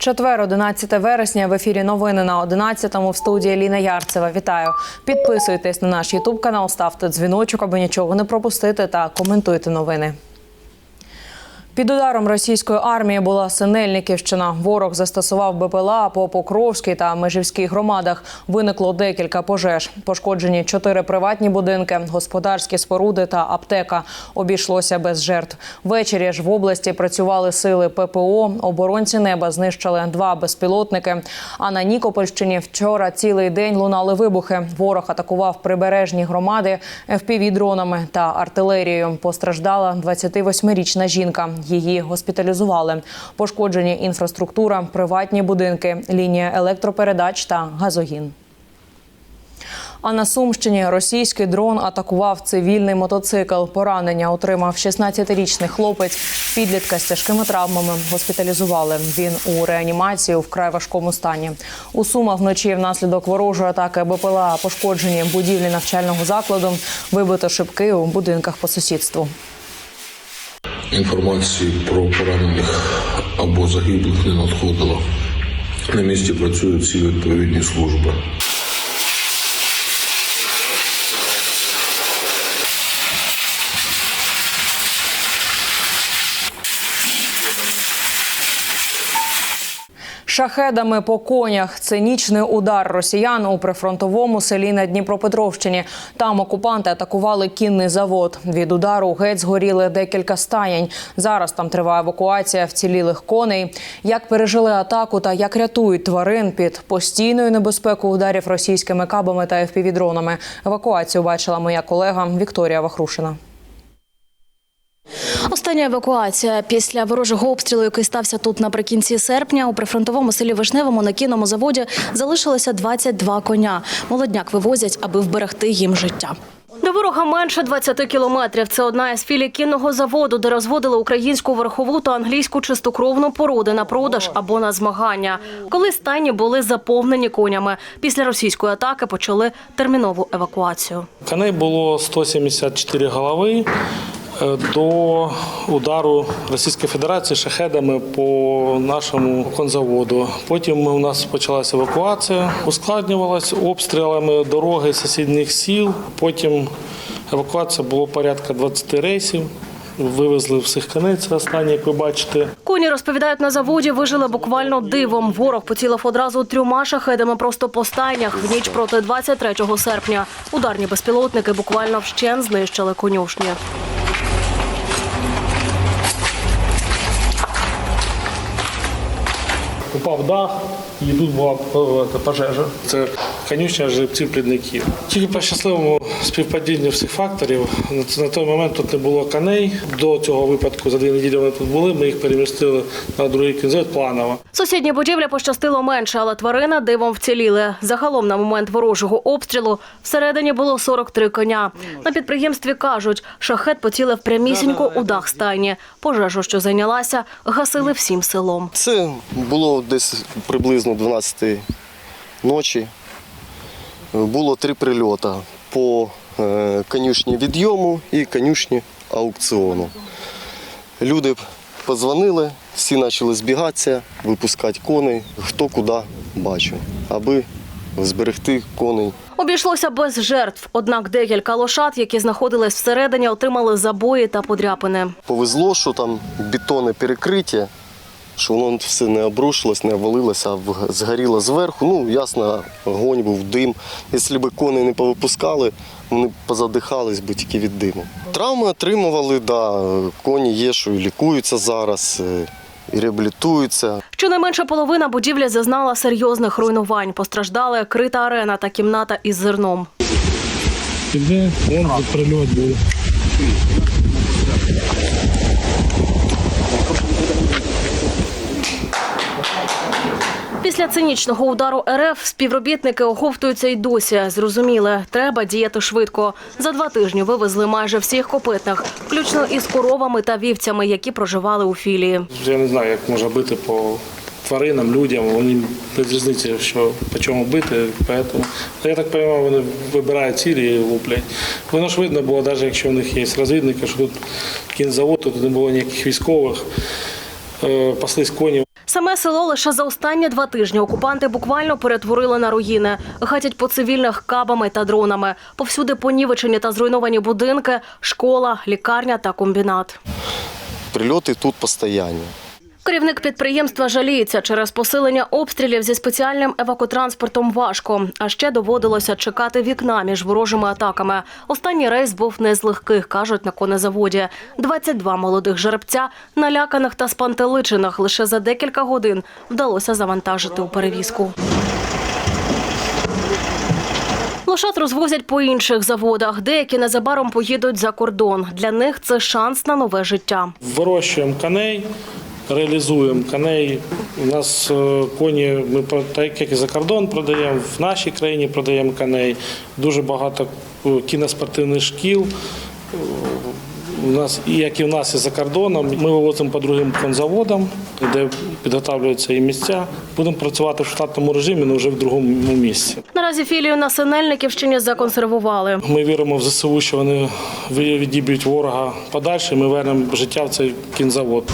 Четвер, 11 вересня. В ефірі новини на 11-му в студії Ліна Ярцева. Вітаю. Підписуйтесь на наш Ютуб канал, ставте дзвіночок, аби нічого не пропустити, та коментуйте новини. Під ударом російської армії була Синельниківщина. Ворог застосував БПЛА по Покровській та Межівській громадах. Виникло декілька пожеж. Пошкоджені чотири приватні будинки, господарські споруди та аптека. Обійшлося без жертв. Ввечері ж в області працювали сили ППО. Оборонці неба знищили два безпілотники. А на Нікопольщині вчора цілий день лунали вибухи. Ворог атакував прибережні громади FPV-дронами та артилерією. Постраждала 28-річна жінка. Її госпіталізували. Пошкоджені інфраструктура, приватні будинки, лінія електропередач та газогін. А на Сумщині російський дрон атакував цивільний мотоцикл. Поранення отримав 16-річний хлопець. Підлітка з тяжкими травмами госпіталізували. Він у реанімації у вкрай важкому стані. У Сумах вночі внаслідок ворожої атаки БПЛА пошкоджені будівлі навчального закладу, вибито шибки у будинках по сусідству. Інформації про поранених або загиблих не надходило. На місці працюють всі відповідні служби. Шахедами по конях цинічний удар росіян у прифронтовому селі на Дніпропетровщині. Там окупанти атакували кінний завод. Від удару геть згоріли декілька стаєнь. Зараз там триває евакуація вцілілих коней. Як пережили атаку та як рятують тварин під постійною небезпекою ударів російськими кабами та FPV-дронами. Евакуацію бачила моя колега Вікторія Вахрушина. Остання евакуація після ворожого обстрілу, який стався тут наприкінці серпня, у прифронтовому селі Вишневому на кінному заводі залишилося 22 коня. Молодняк вивозять, аби вберегти їм життя. До ворога менше 20 кілометрів. Це одна із філій кінного заводу, де розводили українську верхову та англійську чистокровну породи на продаж або на змагання. Коли стайні були заповнені конями. Після російської атаки почали термінову евакуацію. Коней було 174 голови до удару Російської Федерації шахедами по нашому конзаводу. Потім у нас почалася евакуація, ускладнювалася обстрілами дороги сусідніх сіл. Потім евакуація було порядка 20 рейсів. Вивезли всіх коней, це останнє, як ви бачите. Коні розповідають на заводі, вижили буквально дивом. Ворог поцілив одразу трьома шахедами просто по стайнях в ніч проти 23 серпня. Ударні безпілотники буквально вщен знищили конюшні. Упав дах, і тут була пожежа. Це конюшня жеребців плідників. Тільки по щасливому співпадінню всіх факторів на- на той момент тут не було коней. До цього випадку за дві неділі вони тут були. Ми їх перемістили на другий кінцет планово. Сусідні будівлі пощастило менше, але тварини дивом вціліли. Загалом на момент ворожого обстрілу всередині було 43 коня. На підприємстві кажуть, шахет поцілив прямісінько у дах стайні. Пожежу, що зайнялася, гасили всім селом. Це було десь приблизно 12 ночі. Було три прильоти по е, конюшні відйому і конюшні аукціону. Люди подзвонили, всі почали збігатися, випускати коней, хто куди бачив, аби зберегти коней. Обійшлося без жертв. Однак декілька лошад, які знаходились всередині, отримали забої та подряпини. Повезло, що там бетонне перекриття, що воно все не обрушилось, не обвалилося, а згоріло зверху. Ну, ясно, огонь був дим. Якщо б коней не повипускали, вони б позадихались би тільки від диму. Травми отримували, да, коні є, що і лікуються зараз, е, і реабілітуються. Щонайменше половина будівлі зазнала серйозних руйнувань. Постраждали крита арена та кімната із зерном. Іде, прильот був. Після цинічного удару РФ співробітники оговтуються й досі. Зрозуміли, треба діяти швидко. За два тижні вивезли майже всіх копитних, включно із коровами та вівцями, які проживали у філії. Я не знаю, як можна бити по тваринам, людям. Вони без різниці, що по чому бити. Поэтому, я так розумію, вони вибирають цілі і луплять. Воно ж видно було, навіть якщо в них є розвідники, що тут кінзавод, тут не було ніяких військових, е, паслись коні. Саме село лише за останні два тижні окупанти буквально перетворили на руїни. Гатять по цивільних кабами та дронами. Повсюди понівечені та зруйновані будинки, школа, лікарня та комбінат. Прильоти тут постійні. Керівник підприємства жаліється через посилення обстрілів зі спеціальним евакотранспортом важко. А ще доводилося чекати вікна між ворожими атаками. Останній рейс був не з легких, кажуть на конезаводі. 22 молодих жеребця, наляканих та спантеличених, лише за декілька годин вдалося завантажити у перевізку. Лошад розвозять по інших заводах. Деякі незабаром поїдуть за кордон. Для них це шанс на нове життя. Вирощуємо коней, реалізуємо коней. У нас е, коні, ми так як і за кордон продаємо, в нашій країні продаємо коней. Дуже багато е, кіноспортивних шкіл. Е, У нас, як і в нас і за кордоном, ми вивозимо по другим конзаводам, де підготовлюються і місця. Будемо працювати в штатному режимі, але вже в другому місці. Наразі філію на Синельниківщині законсервували. Ми віримо в ЗСУ, що вони відіб'ють ворога подальше. і Ми вернемо життя в цей кінзавод.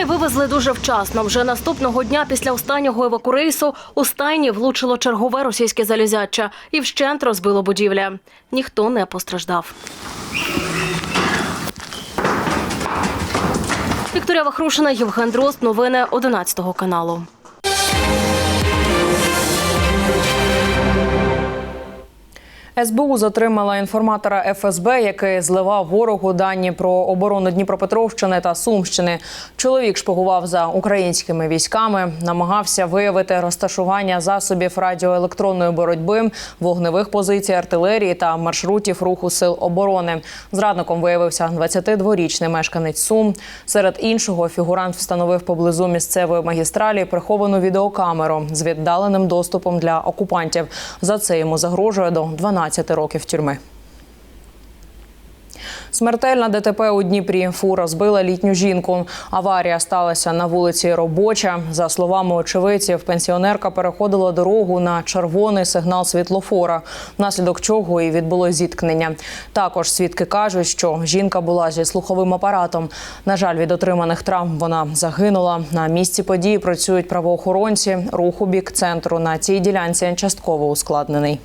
Коней вивезли дуже вчасно. Вже наступного дня після останнього евакурейсу у стайні влучило чергове російське залізяча і вщент розбило будівля. Ніхто не постраждав. Вікторія Вахрушина, Євген Дрозд. Новини 11 каналу. СБУ затримала інформатора ФСБ, який зливав ворогу дані про оборону Дніпропетровщини та Сумщини. Чоловік шпигував за українськими військами, намагався виявити розташування засобів радіоелектронної боротьби, вогневих позицій артилерії та маршрутів руху сил оборони. Зрадником виявився 22-річний мешканець Сум. Серед іншого фігурант встановив поблизу місцевої магістралі приховану відеокамеру з віддаленим доступом для окупантів. За це йому загрожує до 12 років тюрми. Смертельна ДТП у Дніпрі. Фура збила літню жінку. Аварія сталася на вулиці Робоча. За словами очевидців, пенсіонерка переходила дорогу на червоний сигнал світлофора, внаслідок чого і відбулось зіткнення. Також свідки кажуть, що жінка була зі слуховим апаратом. На жаль, від отриманих травм вона загинула. На місці події працюють правоохоронці. Рух у бік центру на цій ділянці частково ускладнений.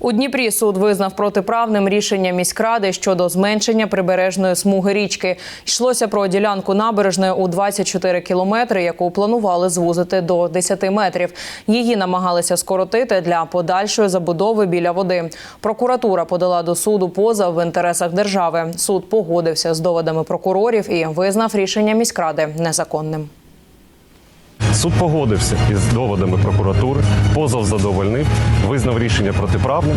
У Дніпрі суд визнав протиправним рішення міськради щодо зменшення прибережної смуги річки. Йшлося про ділянку набережної у 24 кілометри, яку планували звузити до 10 метрів. Її намагалися скоротити для подальшої забудови біля води. Прокуратура подала до суду позов в інтересах держави. Суд погодився з доводами прокурорів і визнав рішення міськради незаконним. Суд погодився із доводами прокуратури, позов задовольнив, визнав рішення протиправним.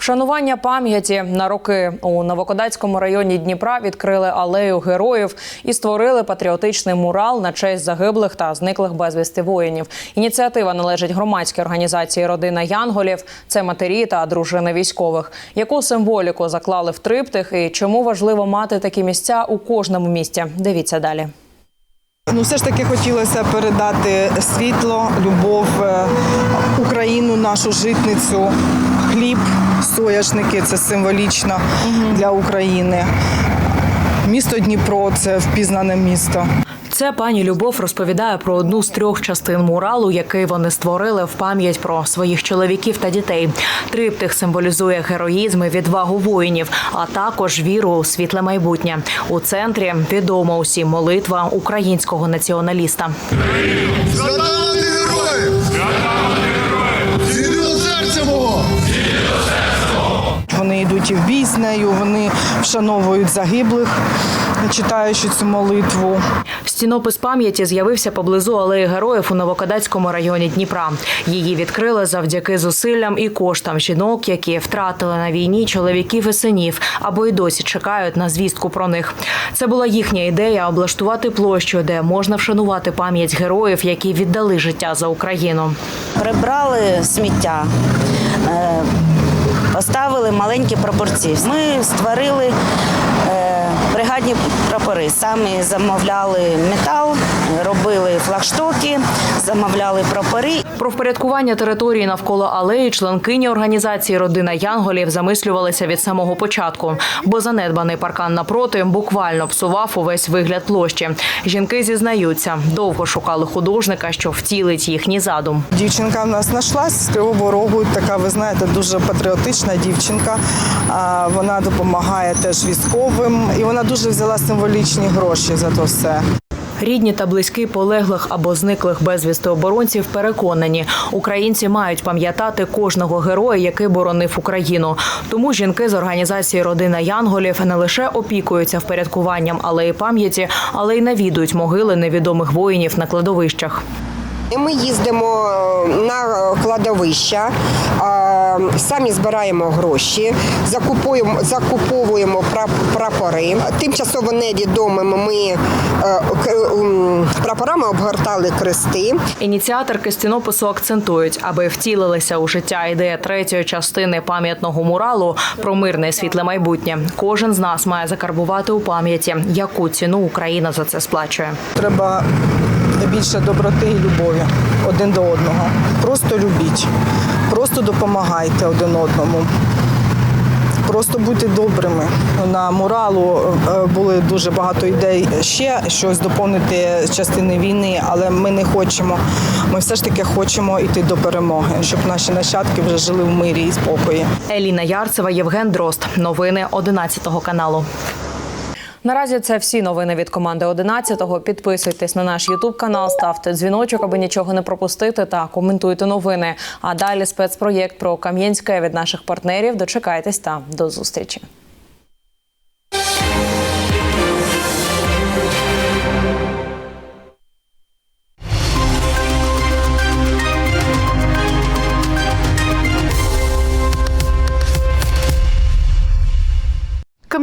Вшанування пам'яті на роки у Новокодацькому районі Дніпра відкрили алею героїв і створили патріотичний мурал на честь загиблих та зниклих безвісти воїнів. Ініціатива належить громадській організації Родина Янголів. Це матері та дружини військових. Яку символіку заклали в триптих і чому важливо мати такі місця у кожному місті? Дивіться далі. Ну, все ж таки хотілося передати світло, любов, е, Україну, нашу житницю, хліб, соняшники це символічно для України. Місто Дніпро це впізнане місто. Це пані Любов розповідає про одну з трьох частин муралу, який вони створили в пам'ять про своїх чоловіків та дітей. Триптих символізує героїзм і відвагу воїнів, а також віру у світле майбутнє. У центрі відома усім молитва українського націоналіста. Святані герої! Святані герої! Зійди серця мого! Вони йдуть і в бій з нею, вони вшановують загиблих, читаючи цю молитву. Стінопис пам'яті з'явився поблизу алеї героїв у Новокадацькому районі Дніпра. Її відкрили завдяки зусиллям і коштам жінок, які втратили на війні чоловіків і синів, або й досі чекають на звістку про них. Це була їхня ідея облаштувати площу, де можна вшанувати пам'ять героїв, які віддали життя за Україну. прибрали сміття, е, поставили маленькі пропорції. Ми створили парадні прапори. Самі замовляли метал, робили флагштоки, замовляли прапори. Про впорядкування території навколо алеї членкині організації Родина Янголів замислювалися від самого початку, бо занедбаний паркан напроти буквально псував увесь вигляд площі. Жінки зізнаються, довго шукали художника, що втілить їхній задум. Дівчинка в нас знайшлась з Кривого Рогу, така, ви знаєте, дуже патріотична дівчинка. Вона допомагає теж військовим, і вона дуже взяла символічні гроші за то все. Рідні та близькі полеглих або зниклих безвісти оборонців переконані, українці мають пам'ятати кожного героя, який боронив Україну. Тому жінки з організації Родина Янголів не лише опікуються впорядкуванням алеї пам'яті, але й навідують могили невідомих воїнів на кладовищах. Ми їздимо на кладовища, а, самі збираємо гроші, закупуємо, закуповуємо прап- прапори. Тимчасово невідомими ми е, прапорами обгортали крести. Ініціаторки стінопису акцентують, аби втілилася у життя ідея третьої частини пам'ятного муралу про мирне і світле майбутнє. Кожен з нас має закарбувати у пам'яті, яку ціну Україна за це сплачує. Треба більше доброти і любові один до одного. Просто любіть, просто допомагайте один одному. Просто будьте добрими. На муралу е, були дуже багато ідей ще щось доповнити частини війни, але ми не хочемо. Ми все ж таки хочемо йти до перемоги, щоб наші нащадки вже жили в мирі і спокої. Еліна Ярцева, Євген Дрозд. Новини 11 каналу. Наразі це всі новини від команди 11-го. Підписуйтесь на наш Ютуб канал, ставте дзвіночок, аби нічого не пропустити, та коментуйте новини. А далі спецпроєкт про Кам'янське від наших партнерів. Дочекайтесь та до зустрічі.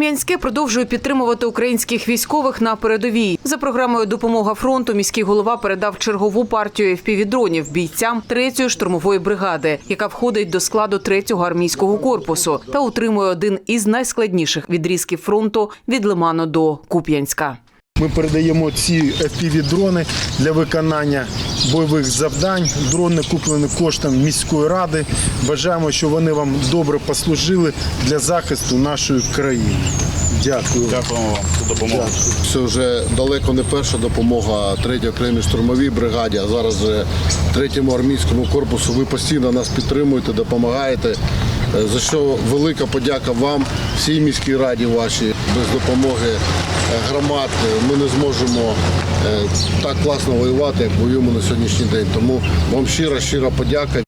Кам'янське продовжує підтримувати українських військових на передовій. За програмою Допомога фронту міський голова передав чергову партію FPV-дронів бійцям 3-ї штурмової бригади, яка входить до складу 3-го армійського корпусу та утримує один із найскладніших відрізків фронту від Лиману до Куп'янська. Ми передаємо ці FPV-дрони для виконання бойових завдань. Дрони куплені коштом міської ради. Бажаємо, щоб вони вам добре послужили для захисту нашої країни. Дякую. Дякуємо вам за допомогу. Це вже далеко не перша допомога третій окремій штурмовій бригаді, а зараз третьому армійському корпусу. Ви постійно нас підтримуєте, допомагаєте. Е, За що велика подяка вам, всій міській раді вашій. Без допомоги е, громад е, ми не зможемо так класно воювати, як воюємо на сьогоднішній день. Тому вам щира, щира подяка.